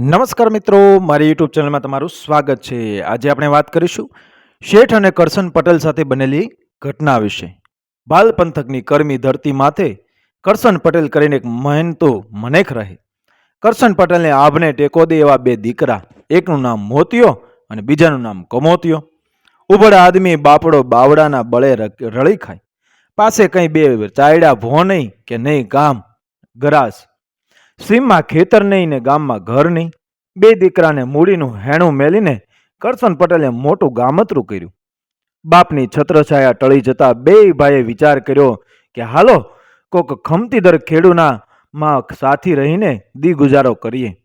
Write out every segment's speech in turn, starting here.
નમસ્કાર મિત્રો, મારી યુટ્યુબ ચેનલમાં તમારું સ્વાગત છે. આજે આપણે વાત કરીશું શેઠ અને કરશન પટેલ સાથે બનેલી ઘટના વિશે. બાલ પંથકની કર્મી ધરતી માથે કરશન પટેલ કરીને એક મહેનતો મનેખ રહે. કરશન પટેલને આભને ટેકો દે એવા બે દીકરા, એકનું નામ મોતિયો અને બીજાનું નામ કમોતિયો. ઉભડા આદમી બાપડો બાવડાના બળે રળી ખાય. પાસે કંઈ બે ચાયડા ભો નહીં કે નહીં ગામ ગરાસ સીમમાં ખેતર નહીં ને ગામમાં ઘર નહીં. બે દીકરાને મૂડીનું હેણું મેલીને કરશન પટેલે મોટું ગામતરું કર્યું. બાપની છત્રછાયા ટળી જતા બે ભાઈએ વિચાર કર્યો કે હાલો, કોક ખમતીદર ખેડૂના માં સાથી રહીને દી ગુજારો કરીએ.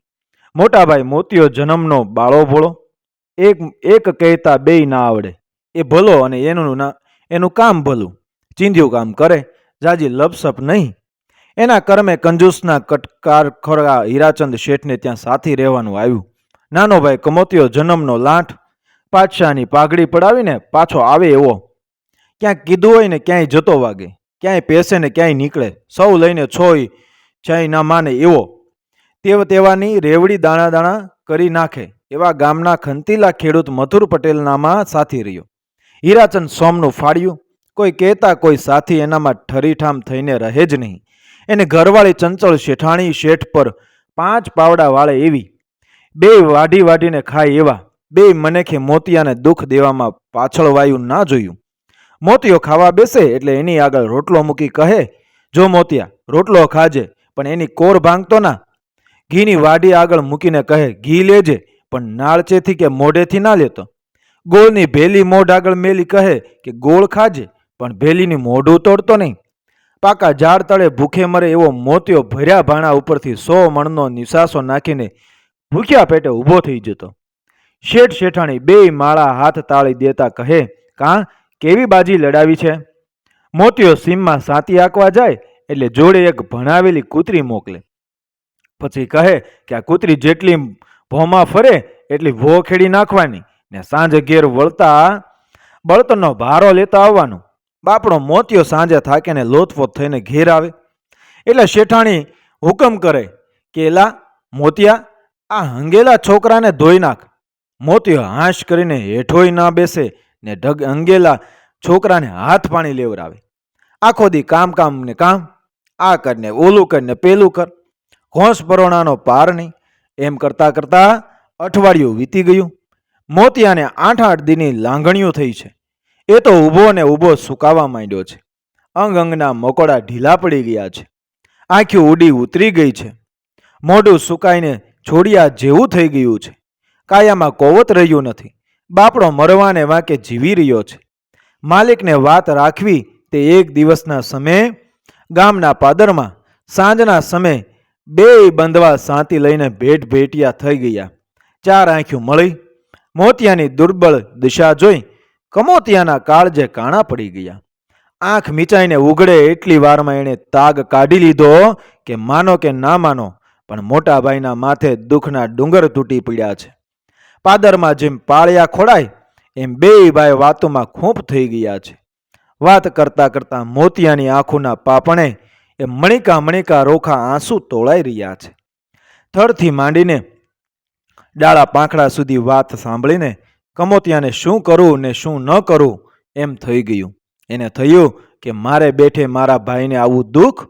મોટાભાઈ મોતીઓ જન્મનો બાળો ભોળો. એક એક કહેતા બેય ના આવડે. એ ભલો અને એનું ના, એનું કામ ભલું. ચીંધ્યું કામ કરે. જાજી લપસપ નહીં. એના કર્મે કંજૂસના કટકાર ખોરા હીરાચંદ શેઠને ત્યાં સાથી રહેવાનું આવ્યું. નાનો ભાઈ કમોતિયો જન્મનો લાંઠ પાતશાહની પાઘડી પડાવીને પાછો આવે એવો. ક્યાંય કીધું હોય ને ક્યાંય જતો વાગે, ક્યાંય પેસે ને ક્યાંય નીકળે, સૌ લઈને છોય ચાય ના માને એવો. તેવ તેવાની રેવડી દાણા દાણા કરી નાખે, એવા ગામના ખંતીલા ખેડૂત મથુર પટેલનામાં સાથી રહ્યો. હીરાચંદ સોમનું ફાડ્યું કોઈ કહેતા કોઈ સાથી એનામાં ઠરીઠામ થઈને રહે જ નહીં. એને ઘરવાળી ચંચળ શેઠાણી શેઠ પર પાંચ પાવડા વાળે એવી. બે વાઢી વાઢીને ખાય એવા. બે મનેખે મોતિયાને દુઃખ દેવામાં પાછળ વાયું ના જોયું. મોતિયો ખાવા બેસે એટલે એની આગળ રોટલો મૂકી કહે, જો મોતિયા, રોટલો ખાજે, પણ એની કોર ભાંગતો ના. ઘીની વાડી આગળ મૂકીને કહે, ઘી લેજે, પણ નાળચેથી કે મોઢેથી ના લેતો. ગોળની ભેલી મોઢ આગળ મેલી કહે કે, ગોળ ખાજે, પણ ભેલીની મોઢું તોડતો નહીં. પાકા ઝાડ તળે ભૂખે મરે એવો મોતિયો ભર્યા ભાણા ઉપરથી સો મણનો નિશાસો નાખીને ભૂખ્યા પેટે ઊભો થઈ જતો. શેઠ શેઠાણી બે માળા હાથ તાળી દેતા કહે, કાં, કેવી બાજી લડાવી છે? મોતિયો સીમમાં સાતી આંકવા જાય એટલે જોડે એક ભણાવેલી કૂતરી મોકલે. પછી કહે કે આ કૂતરી જેટલી ભોમાં ફરે એટલી ભો ખેડી નાખવાની ને સાંજ ઘેર વળતા બળતણનો ભારો લેતા આવવાનું. બાપડો મોતિયો સાંજે થાકીને લોથપોથ થઈને ઘેર આવે. એટલે શેઠાણી હુકમ કરે કે, એલા, મોતિયા, આ હંગેલા છોકરાને ધોઈ નાખ. મોતિયો હાશ કરીને હેઠોય ના બેસે ને ઢગ હંગેલા છોકરાને હાથ પાણી લેવરાવે આખો દી કામ કામ ને કામ, આ કરને ઓલું કરને પેલું કર. ઘોંસ પરોણાનો પાર નહીં. એમ કરતાં કરતાં અઠવાડિયું વીતી ગયું. મોતિયાને આઠ આઠ દીની લાંગણીઓ થઈ છે. એ તો ઊભો ને ઊભો સુકાવા માંડ્યો છે. અંગ અંગના મકોડા ઢીલા પડી ગયા છે. આંખી ઉડી ઉતરી ગઈ છે. મોઢું સુકાઈને છોડિયા જેવું થઈ ગયું છે. કાયામાં કોવત રહ્યું નથી. બાપડો મરવાને વાંકે જીવી રહ્યો છે. માલિકને વાત રાખવી તે એક દિવસના સમયે, ગામના પાદરમાં સાંજના સમયે બે બંધવા સાંતી લઈને ભેટ ભેટિયા થઈ ગયા. ચાર આંખ્યું મળી. મોતિયાની દુર્બળ દિશા જોઈ કમોતિયાના કાળજે કાણા પડી ગયા. આંખ મીચાઈને ઉઘડે એટલી વારમાં એણે તાગ કાઢી લીધો કે માનો કે ના માનો, પણ મોટા ભાઈના માથે દુઃખના ડુંગર તૂટી પડ્યા છે. પાદરમાં જેમ પાળિયા ખોડાય, એમ બે ભાઈ વાતોમાં ખૂંપ થઈ ગયા છે. વાત કરતા કરતા મોતિયાની આંખોના પાપણે એ મણિકા મણિકા રોખા આંસુ તોળાઈ રહ્યા છે. થરથી માંડીને ડાળા પાંખડા સુધી વાત સાંભળીને કમોતિયાને શું કરવું ને શું ન કરવું એમ થઈ ગયું. એને થયું કે મારે બેઠે મારા ભાઈને આવું દુઃખ?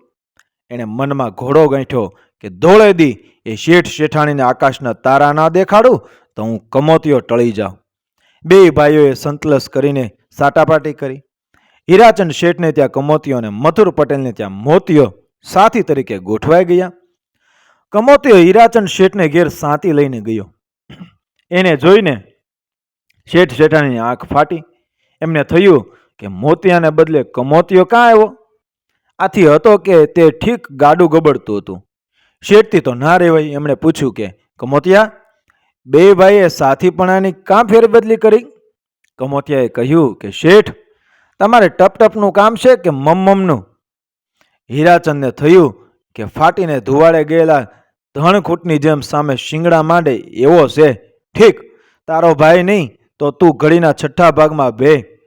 એણે મનમાં ઘોડો ગાંઠ્યો કે ધોળે દી, એ શેઠ શેઠાણીને આકાશના તારા ના દેખાડું તો હું કમોતિયો ટળી જાઉં. બે ભાઈઓએ સંતલસ કરીને સાટાપાટી કરી. હીરાચંદ શેઠને ત્યાં કમોતિયો અને મથુર પટેલને ત્યાં મોતિયો સાથી તરીકે ગોઠવાઈ ગયા. કમોતિયો હીરાચંદ શેઠને ઘેર સાંતી લઈને ગયો. એને જોઈને શેઠ શેઠાણીની આંખ ફાટી. એમને થયું કે મોતિયાને બદલે કમોતિયો કાં આવ્યો? આથી હતો કે તે ઠીક ગાડું ગબડતું હતું. શેઠથી તો ના રહેવાય એમણે પૂછ્યું કે, કમોતિયા, બે ભાઈએ સાથીપણાની કાં ફેરબદલી કરી? કમોતિયાએ કહ્યું કે, શેઠ, તમારે ટપટપનું કામ છે કે મમ્મમનું? હીરાચંદને થયું કે, ફાટીને ધુવાડે ગયેલા ધણખૂટની જેમ સામે શિંગડા માંડે એવો છે. ઠીક, તારો ભાઈ નહીં તો તું ઘડીના છઠ્ઠા ભાગમાં બે.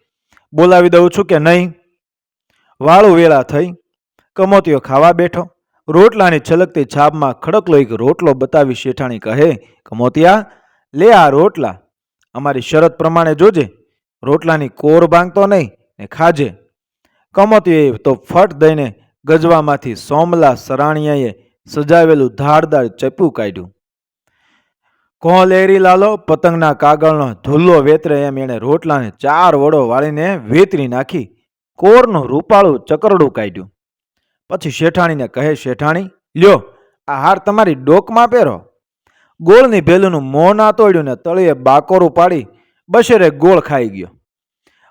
બોલાવી દઉં છું કે નહીં? વાળું વેળા થઈ. કમોતીઓ ખાવા બેઠો. રોટલાની છલકતી છાપમાં ખડકલો એક રોટલો બતાવી શેઠાણી કહે, કમોતિયા, લે આ રોટલા. અમારી શરત પ્રમાણે જોજે. રોટલાની કોર ભાંગતો નહીં ને ખાજે. કમોતીએ તો ફટ દઈને ગજવામાંથી સોમલા સરાણીયાએ સજાવેલું ધારદાર ચપ્પું કાઢ્યું. કોહ લેરી લાલો? પતંગના કાગળનો ધુલ્લો વેતરે એમ એણે રોટલાને ચાર વડો વાળીને વેતરી નાખી. કોરનું રૂપાળું ચકરડું કાઢ્યું. પછી શેઠાણીને કહે, શેઠાણી, લ્યો આ હાર તમારી ડોકમાં પહેરો. ગોળની ભેલુંનું મોં ના તોડ્યું ને તળીએ બાકોરું પાડી બશેરે ગોળ ખાઈ ગયો.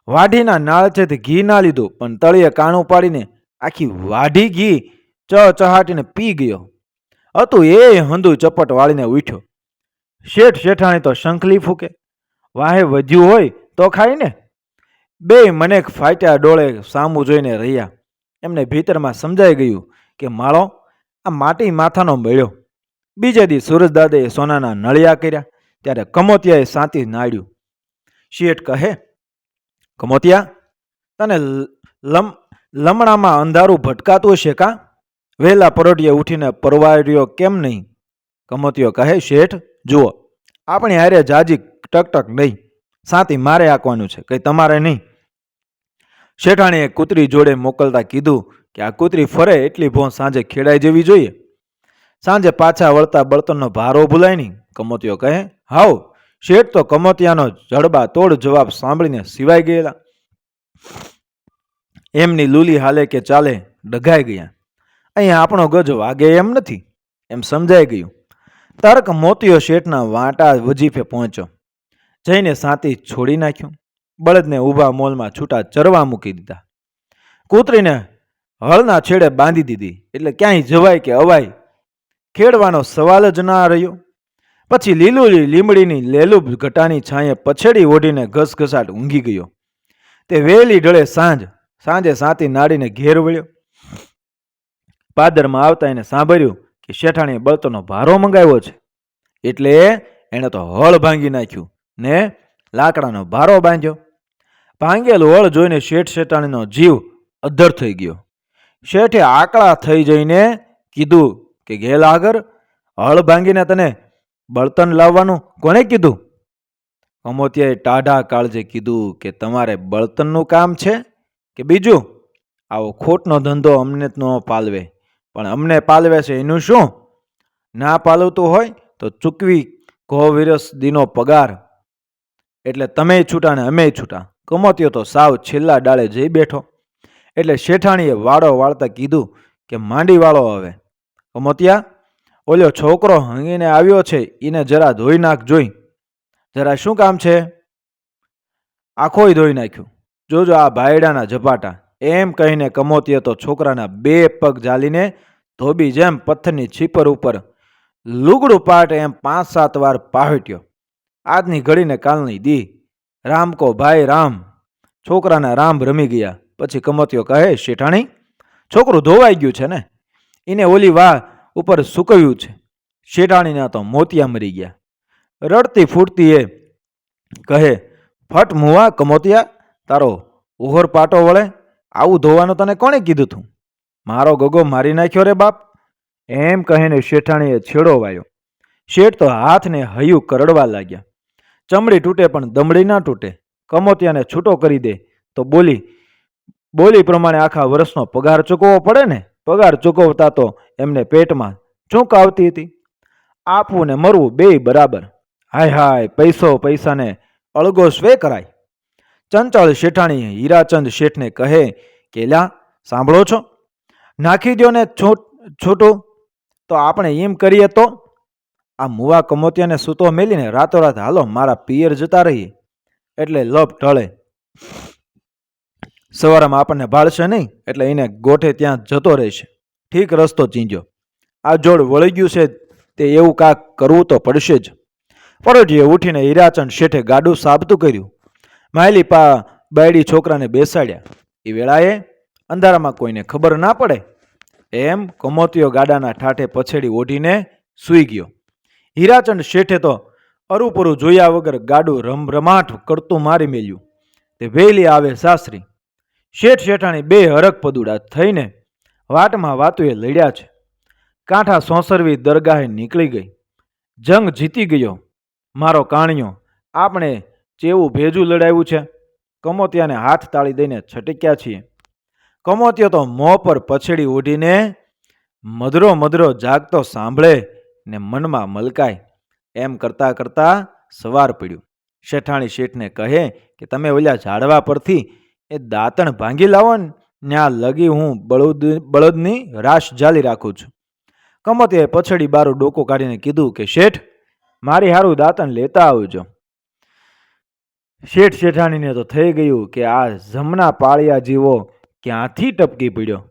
વાઢીના નાળચેથી ઘી ના લીધું, પણ તળિયે કાણું પાડીને આખી વાઢી ઘી ચહાટીને પી ગયો. હતું એ હંધુ ચપટ વાળીને ઉઠ્યો. શેઠ શેઠાણી તો શંખલી ફૂકે. વાહે વધ્યું હોય તો ખાય ને. બે મને ફાટ્યા ડોળે સામું જોઈને રહ્યા. એમને ભીતરમાં સમજાઈ ગયું કે માળો આ માટી માથાનો મળ્યો બીજે દી સૂરજદાદાએ સોનાના નળિયા કર્યા, ત્યારે કમોતિયાએ સાંતી નાડ્યું શેઠ કહે, કમોતિયા, તને લમ, લમણામાં અંધારું ભટકાતું છે કા? વહેલા પરોઢિયે ઉઠીને પરવાર્યો કેમ નહીં? કમોતિયો કહે, શેઠ જુઓ, આપણે હારે જાજી ટકટક નહીં. સાથી મારે આંકવાનું છે, કંઈ તમારે નહીં. શેઠાણીએ કૂતરી જોડે મોકલતા કીધું કે આ કૂતરી ફરે એટલી ભોં સાંજે ખેડાઈ જવી જોઈએ. સાંજે પાછા વળતા બળતણનો ભારો ભૂલાય નહીં કમોતિયો કહે હાવ શેઠ તો કમોતિયાનો જડબા તોડ જવાબ સાંભળીને સિવાય ગયેલા. એમની લૂલી હાલે કે ચાલે, ડઘાઈ ગયા. અહીંયા આપણો ગજ વાગે એમ નથી. એમ સમજાઈ ગયું. તર્ક મોતીયો શેઠના વાંટા વજીફે પહોંચ્યો. જઈને સાતી છોડી નાખ્યું. બળદને ઊભા મોલમાં છૂટા ચરવા મૂકી દીધા. કૂતરીને હળના છેડે બાંધી દીધી. એટલે ક્યાંય જવાય કે અવાય? ખેડવાનો સવાલ જ ના રહ્યો. પછી લીલુલી લીમડીની લેલુબ ઘટાની છાંયે પછેડી ઓઢીને ઘસઘસાટ ઊંઘી ગયો. તે વહેલી ઢળે સાંજ. સાંજે સાતી નાડીને ઘેર વળ્યો. પાદરમાં આવતા એને સાંભળ્યું કે શેઠાણીએ બળતણનો ભારો મંગાવ્યો છે. એટલે એણે તો હળ ભાંગી નાખ્યું ને લાકડાનો ભારો બાંધ્યો. ભાંગેલું હળ જોઈને શેઠ શેઠાણીનો જીવ અધ્ધર થઈ ગયો. શેઠે આકળા થઈ જઈને કીધું કે ઘેલ આગળ હળ ભાંગીને તને બળતણ લાવવાનું કોને કીધું? કમોતિયાએ ટાઢા કાળજે કીધું કે, તમારે બળતણનું કામ છે કે બીજું? આવો ખોટનો ધંધો અમને ન પાલવે. પણ અમને પાલવે છે, એનું શું? ના પાલવતું હોય તો ચૂકવી ઘો વિરસ દીનો પગાર. એટલે તમે છૂટા ને અમે છૂટા. કમોત્યો તો સાવ છેલ્લા ડાળે જઈ બેઠો. એટલે શેઠાણીએ વાળો વાળતા કીધું કે માંડી વાળો હવે કમોતિયા ઓલ્યો છોકરો હંગીને આવ્યો છે એને જરા ધોઈ નાખ જોઈ. જરા શું કામ છે? આખોય ધોઈ નાખ્યું. જોજો આ ભાયડાના ઝપાટા. એમ કહીને કમોતીએ તો છોકરાના બે પગ ઝાલીને ધોબી જેમ પથ્થરની છીપર ઉપર લુગડું પાટ એમ પાંચ સાત વાર પાહટ્યો. આજની ઘડીને કાલની દી. રામ કો ભાઈ રામ. છોકરાના રામ રમી ગયા. પછી કમોતીઓ કહે, શેઠાણી, છોકરું ધોવાઈ ગયું છે ને? એને ઓલી વાહ ઉપર સૂકવ્યું છે. શેઠાણીના તો મોતિયા મરી ગયા. રડતી ફૂટતી એ કહે, ફટ મુવા કમોતિયા, તારો ઓહર પાટો વળે. આવું ધોવાનું તને કોણે કીધું તું? મારો ગગો મારી નાખ્યો રે બાપ. એમ કહીને શેઠાણીએ છેડો વાયો. શેઠ તો હાથને હૈયું કરડવા લાગ્યા. ચમડી તૂટે પણ દમડી ના તૂટે. કમોતિયાને છૂટો કરી દે તો બોલી બોલી પ્રમાણે આખા વર્ષનો પગાર ચૂકવવો પડે ને? પગાર ચૂકવતા તો એમને પેટમાં ચૂંક આવતી હતી. આપવું ને મરવું બેય બરાબર. હાય હાય, પૈસો પૈસાને અળગો સ્વે કરાય. ચંચળ શેઠાણીએ હીરાચંદ શેઠને કહે કે લા સાંભળો છો? નાખી દો ને છૂટ, છૂટું? તો આપણે એમ કરીએ તો? આ મુવા કમોતિયાને સૂતો મેલીને રાતોરાત હાલો મારા પિયર જતા રહીએ એટલે લપ ઢળે. સવારમાં આપણને ભાળશે નહીં, એટલે એને ગોઠે ત્યાં જતો રહેશે. ઠીક રસ્તો ચીંજો આ જોડ વળી ગયું છે, તે એવું કાંક કરવું તો પડશે જ. પરોજીએ ઉઠીને હીરાચંદ શેઠે ગાડું સાબતું કર્યું. માયલી પા બાયડી છોકરાને બેસાડ્યા. એ વેળાએ અંધારામાં કોઈને ખબર ના પડે, એમ કમોતિયો ગાડાના ઠાઠે પછેડી ઓઢીને સૂઈ ગયો. હીરાચંદ શેઠે તો અરુપરું જોયા વગર ગાડું રમરમાટ કરતું મારી મેલ્યું. તે વહેલી આવે સાસરી. શેઠ શેઠાણી બે હરક પદુડા થઈને વાટમાં વાતુએ લડ્યા છે. કાંઠા સોંસરવી દરગાહે નીકળી ગઈ. જંગ જીતી ગયો. મારો કાણિયો, આપણે ચેવું ભેજું લડાવ્યું છે. કમોતિયાને હાથ તાળી દઈને છટક્યા છીએ. કમોતિયો તો મોં પર પછેડી ઓઢીને મધરો મધરો જાગતો સાંભળે ને મનમાં મલકાય. એમ કરતાં કરતાં સવાર પડ્યું. શેઠાણી શેઠને કહે કે તમે ઓલા ઝાડવા પરથી એ દાંતણ ભાંગી લાવો ને ત્યાં લગી હું બળદ, બળદની રાશ જાલી રાખું છું. કમોતિયાએ પછડી બારું ડોકો કાઢીને કીધું કે, શેઠ, મારી હારું દાંતણ લેતા આવજો. શેઠ શેઠાણીને તો થઈ ગયું કે આ જમના પાળિયા જીવો ક્યાંથી ટપકી પડ્યો?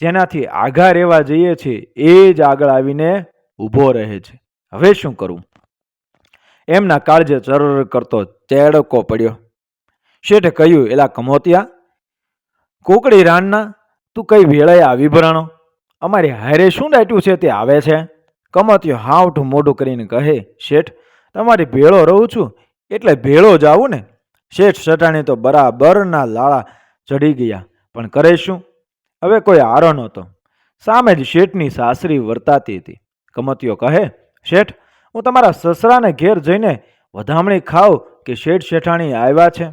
જેનાથી આઘા રહેવા જઈએ છીએ, એ જ આગળ આવીને ઊભો રહે છે. હવે શું કરવું એમના કાળજે ચરર કરતો ચેડકો પડ્યો. શેઠે કહ્યું, એલા કમોતિયા, કોકડી રાનના, તું કઈ વેળાએ આવી ભરાણો? અમારી હારે શું ડાટ્યું છે તે આવે છે? કમોતિયો હાવઠું મોઢું કરીને કહે, શેઠ, તમારી ભેળો રહું છું એટલે ભેળો જ આવું ને? શેઠ સટાણી તો બરાબરના લાળા ચડી ગયા. પણ કરે શું? હવે કોઈ આરો નહોતો. સામે જ શેઠની સાસરી વર્તાતી હતી. કમતિયો કહે, શેઠ, હું તમારા સસરાને ઘેર જઈને વધામણી ખાવ કે શેઠ શેઠાણી આવ્યા છે?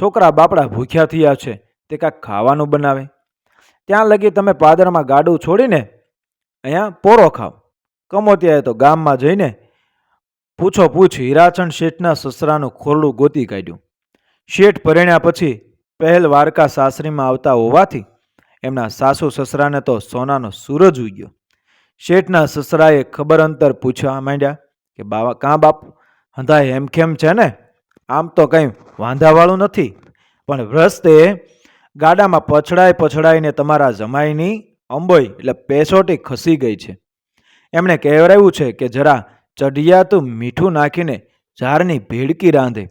છોકરા બાપડા ભૂખ્યા થયા છે. તે કાંઈક ખાવાનું બનાવે. ત્યાં લગી તમે પાદરમાં ગાડું છોડીને અહીંયા પોરો ખાવ. કમોતિયાએ તો ગામમાં જઈને પૂછો પૂછ હીરાચંદ શેઠના સસરાનું ખોરડું ગોતી કાઢ્યું. શેઠ પરણ્યા પછી પહેલ વારકા સાસરીમાં આવતા હોવાથી એમના સાસુ સસરાને તો સોનાનો સૂરજ ઉગ્યો. શેઠના સસરાએ ખબર અંતર પૂછવા માંડ્યા કે, બાવા, કાં બાપ? હંધાય હેમખેમ છે ને? આમ તો કંઈ વાંધાવાળું નથી. પણ રસ્તે ગાડામાં પછડાઈ પછડાઈને તમારા જમાઈની અંબોઈ એટલે પેસોટી ખસી ગઈ છે. એમણે કહેવરાયું છે કે, જરા ચઢિયાતું મીઠું નાખીને ઝાડની ભેડકી રાંધે.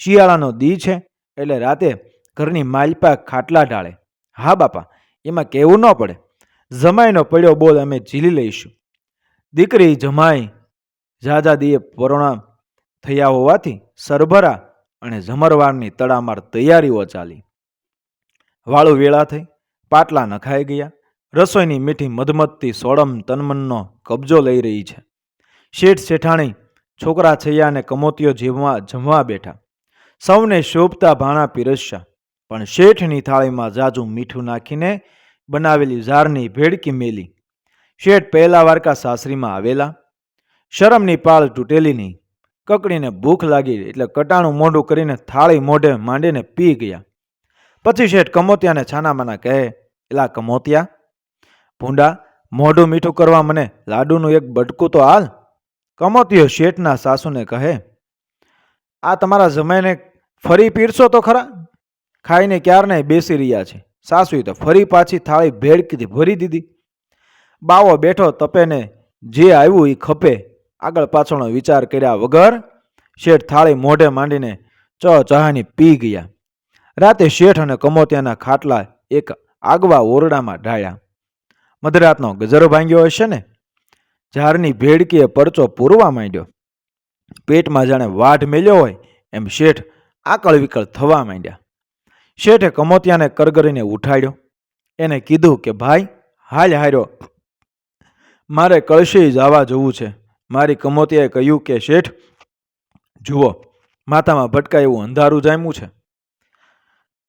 શિયાળાનો દી છે એટલે રાતે ઘરની માલપા ખાટલા ઢાળે. હા બાપા, એમાં કહેવું ન પડે. જમાઈનો પડ્યો બોલ અમે ઝીલી લઈશું. દીકરી જમાઈ ઝાઝા દીએ પરોણા થયા હોવાથી સરભરા અને જમરવારની તડામાર તૈયારીઓ ચાલી. વાળું વેળા થઈ, પાટલા નખાઈ ગયા. રસોઈની મીઠી મધમતથી સોડમ તનમનનો કબજો લઈ રહી છે. શેઠ શેઠાણી, છોકરા છૈયાને કમોતીઓ જીવવા જમવા બેઠા. સૌને શોભતા ભાણા પીરસ્યા. પણ શેઠની થાળીમાં જાજુ મીઠું નાખીને બનાવેલી ઝારની ભેડકી મેલી. શેઠ પહેલા વારકા સાસરીમાં આવેલા. શરમની પાળ તૂટેલી નહીં. કકડીને ભૂખ લાગી એટલે કટાણું મોઢું કરીને થાળી મોઢે માંડીને પી ગયા. પછી શેઠ કમોતિયાને છાનામાના કહે, એલા કમોતિયા, ભૂંડા, મોઢું મીઠું કરવા મને લાડુનું એક બટકું તો હાલ કમોતિયો શેઠના સાસુને કહે, આ તમારા જમાઈને ફરી પીરશો તો ખરા? ખાઈને ક્યારને બેસી રહ્યા છે? સાસુએ તો ફરી પાછી થાળી ભેડકીથી ભરી દીધી. બાવો બેઠો તપેને જે આવ્યું એ ખપે. આગળ પાછળનો વિચાર કર્યા વગર શેઠ થાળી મોઢે માંડીને ચ ચહાની પી ગયા. રાતે શેઠ અને કમોતિયાના ખાટલા એક આગવા ઓરડામાં ઢાળ્યા. મધરાતનો ગજરો ભાંગ્યો હશે ને? ઝારની ભેડકીએ પરચો પૂરવા માંડ્યો. પેટમાં જાણે વાઢ મેલ્યો હોય એમ શેઠ આકળ વિકળ થવા માંડ્યા. શેઠે કમોતિયાને કરગરીને ઉઠાડ્યો. એને કીધું કે, ભાઈ, હાલ હાર્યો. મારે કળશી જવા જવું છે. મારી કમોતિયાએ કહ્યું કે, શેઠ, જુઓ, માથામાં ભટકાય એવું અંધારું જામ્યું છે.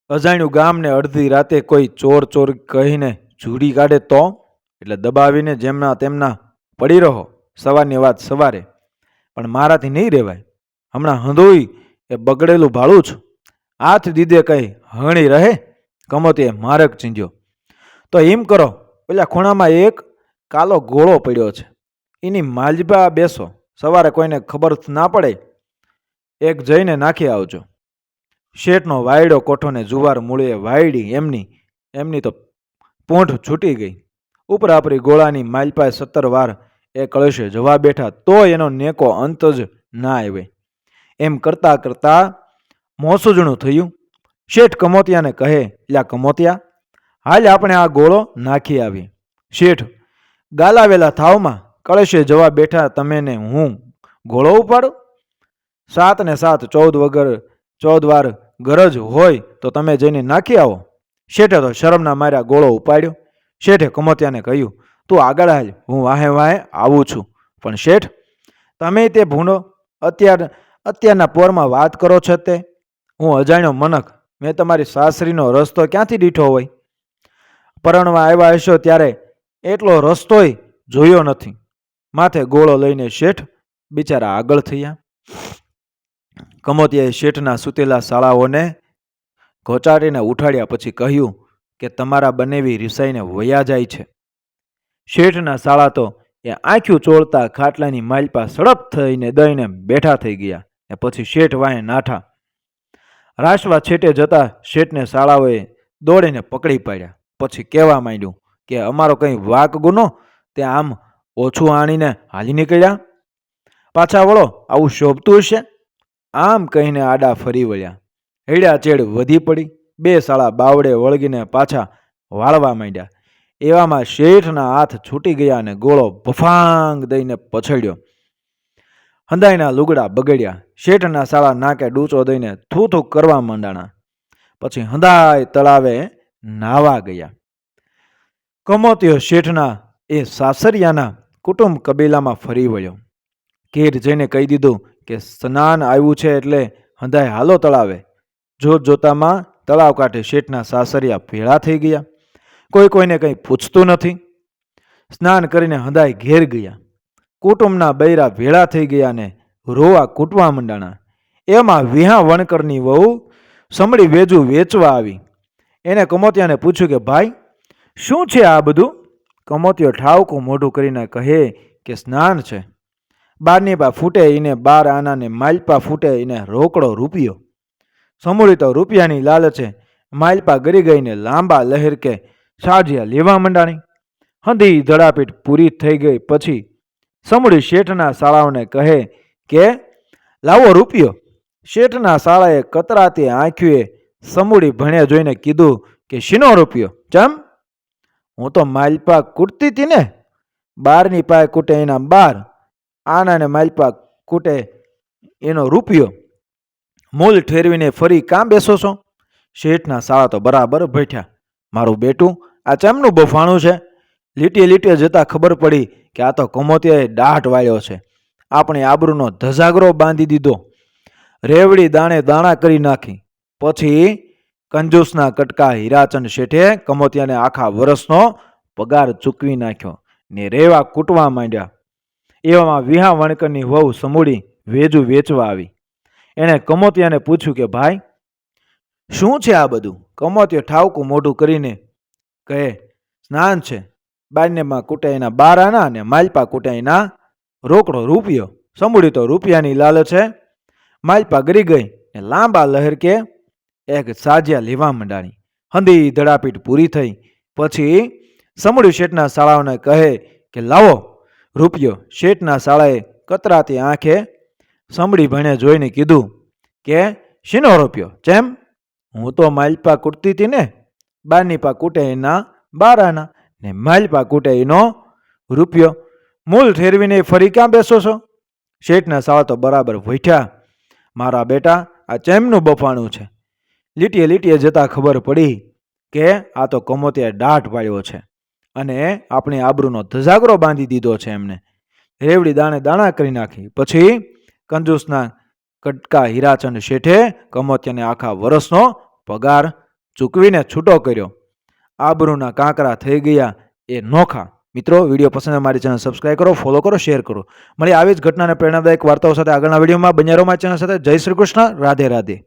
અજાણ્યું ગામને અડધી રાતે કોઈ ચોર ચોર કહીને ઝૂડી કાઢે તો? એટલે દબાવીને જેમના તેમના પડી રહો, સવારની વાત સવારે. પણ મારાથી નહીં રહેવાય હમણાં હંધોઈ એ બગડેલું ભાળું છું. હાથ દીધે કઈ હણી રહે? કમોતે મારક ચીંધ્યો. તો એમ કરો, પેલા ખૂણામાં એક કાલો ગોળો પડ્યો છે. એની માલબા બેસો. સવારે કોઈને ખબર ના પડે. એક જઈને નાખી આવજો. શેઠનો વાયડો કોઠોને જુવાર મૂળીએ વાયડી એમની એમની તો પૂંઠ છૂટી ગઈ. ઉપરાપરી ગોળાની માલપાએ સત્તર વાર એ કળશે જવા બેઠા તો એનો નેકો અંત જ ના આવે એમ કરતા કરતા મોસુજણું થયું. શેઠ કમોતિયાને કહે, લ્યા કમોતિયા, હાલ આપણે આ ગોળો નાખી આવી. શેઠ, ગાલાવેલા થાવમાં. કળશે જવા બેઠા તમે ને હું ગોળો ઉપાડું? સાત ને સાત ચૌદ વગર ચૌદ વાર ગરજ હોય તો તમે જઈને નાખી આવો. શેઠે તો શરમના માર્યા ગોળો ઉપાડ્યો. શેઠે કમોતિયાને કહ્યું તું આગળ હાલ હું વાહે વાહે આવું છું. પણ શેઠ, તમે તે ભૂંડો અત્યાર, અત્યારના પોરમાં વાત કરો છો તે? હું અજાણ્યો મનક, મેં તમારી સાસરીનો રસ્તો ક્યાંથી દીઠો હોય? પરણવા આવ્યા હશો ત્યારે એટલો રસ્તોય જોયો નથી. માથે ગોળો લઈને શેઠ બિચારા આગળ થયા. કમોતિયાએ શેઠના સૂતેલા શાળાઓને ઘોચાડીને ઉઠાડ્યા પછી કહ્યું કે તમારા બનેવી રિસાઈને વયા જાય છે. શેઠના શાળા તો એ આંખ્યું ચોળતા ખાટલાની માલપા સડપ થઈને દઈને બેઠા થઈ ગયા. એ પછી શેઠ વાંહે નાઠા. રાશવા છેટે જતા શેઠને શાળાઓએ દોડીને પકડી પાડ્યા. પછી કહેવા માંડ્યું કે અમારો કંઈ વાક ગુનો? તે આમ ઓછું આણીને હાલી નીકળ્યા? પાછા વળો, આવું શોભતું હશે? આમ કહીને આડા ફરી વળ્યા. હેડ્યા ચેડ વધી પડી. બે શાળા બાવડે વળગીને પાછા વાળવા માંડ્યા. એવામાં શેઠના હાથ છૂટી ગયા અને ગોળો ભફાંગ દઈને પછડ્યો. હંદાઈના લુગડા બગડ્યા. શેઠના શાળા નાકે ડૂચો દઈને થૂ થૂ કરવા માંડાણા. પછી હંદાય તળાવે નાવા ગયા. કમોત્યો શેઠના એ સાસરિયાના કુટુંબ કબીલામાં ફરી વળ્યો. ઘેર જઈને કહી દીધું કે, સ્નાન આવ્યું છે એટલે હંધાય હાલો તળાવે. જોત જોતામાં તળાવ કાંઠે શેઠના સાસરિયા ભેળા થઈ ગયા. કોઈ કોઈને કંઈ પૂછતું નથી. સ્નાન કરીને હંદાય ઘેર ગયા. કુટુંબના બૈરા ભેળા થઈ ગયા ને રોવા કૂટવા મંડાણા. એમાં વિહા વણકરની વહુ સમળી વેજું વેચવા આવી. એને કમોતિયાને પૂછ્યું કે, ભાઈ, શું છે આ બધું? કમોતિયો ઠાવકું મોઢું કરીને કહે કે, સ્નાન છે. બારની પા ફૂટે એને બાર આનાને માલપા ફૂટે એને રોકડો રૂપિયો. સમૂળી તો રૂપિયાની લાલચે માલપા ગરી ગઈને લાંબા લહેર કે સાજિયા લેવા મંડાણી. હંધી ધડાપીટ પૂરી થઈ ગઈ પછી સમડી શેઠના શાળાઓને કહે કે, લાવો રૂપિયો. શેઠના શાળાએ કતરાતી આંખ્યુએ સમૂડી ભણ્યા જોઈને કીધું કે, શીનો રૂપિયો. ચમ? હું તો માલપા કૂટતી હતી ને. બારની પાય કૂટે એના બાર, આનાને માલપા કૂટે એનો રૂપિયો. મૂલ ઠેરવીને ફરી કાં બેસો છો? શેઠના શાળા તો બરાબર બેઠ્યા મારું બેટું, આ ચેમનું બફાણું છે. લીટીએ લીટીએ જતાં ખબર પડી કે આ તો કમોતિયાએ દાઢ વાળ્યો છે. આપણી આબરૂનો ધજાગરો બાંધી દીધો. રેવડી દાણે દાણા કરી નાખી. પછી કંજૂસના કટકા હીરાચંદ શેઠે કમોતિયાને આખા વર્ષનો પગાર ચૂકવી નાખ્યો ને રેવા કૂટવા માંડ્યા. એવામાં વિહા વણકરની વહુ સમૂડી વેજુ વેચવા આવી. એણે કમોતિયાને પૂછ્યું કે, ભાઈ શું છે આ બધું? કમોત્યો ઠાવકું મોઢું કરીને કહે, સ્નાન છે. બારનેમાં કૂટાઈના બારાના અને માલપા કૂટાઈના રોકડો રૂપિયો. સમૂડી તો રૂપિયાની લાલચે માલપા ગરી ગઈ ને લાંબા લહેર કે એક સાજ્યા લેવા મંડાણી. હંધી ધડાપીટ પૂરી થઈ. પછી સમૂડી શેઠના શાળાઓને કહે કે, લાવો રૂપિયો. શેઠના શાળાએ કતરાતી આંખે સમડી ભણે જોઈને કીધું કે, શીનો રૂપિયો? ચેમ હું તો માલપા કૂટતી હતી ને બારની પા કૂટે એના બારાના, ને માલપા કૂટે એનો રૂપિયો. મૂલ ઠેરવીને ફરી ક્યાં બેસો છો? શેઠના સાવ તો બરાબર વૈઠ્યા મારા બેટા, આ ચેમનું બફાણું છે? લીટીએ લીટીએ જતાં ખબર પડી કે આ તો કમોતિયા દાઢ પાડ્યો છે અને આપણી આબરૂનો ધજાગરો બાંધી દીધો છે એમને. રેવડી દાણે દાણા કરી નાખી. પછી કંજૂસના કટકા હીરાચંદ શેઠે કમોતિયાને આખા વર્ષનો પગાર ચૂકવીને છૂટો કર્યો. આબરૂના કાંકરા થઈ ગયા એ નોખા. મિત્રો, વીડિયો પસંદ મારી ચેનલ સબસ્ક્રાઈબ કરો, ફોલો કરો, શેર કરો. મળી આવી જ ઘટનાને પ્રેરણાદાયક વાર્તાઓ સાથે આગળના વિડીયોમાં. બન્યારો મારી ચેનલ સાથે. જય શ્રી કૃષ્ણ. રાધે રાધે.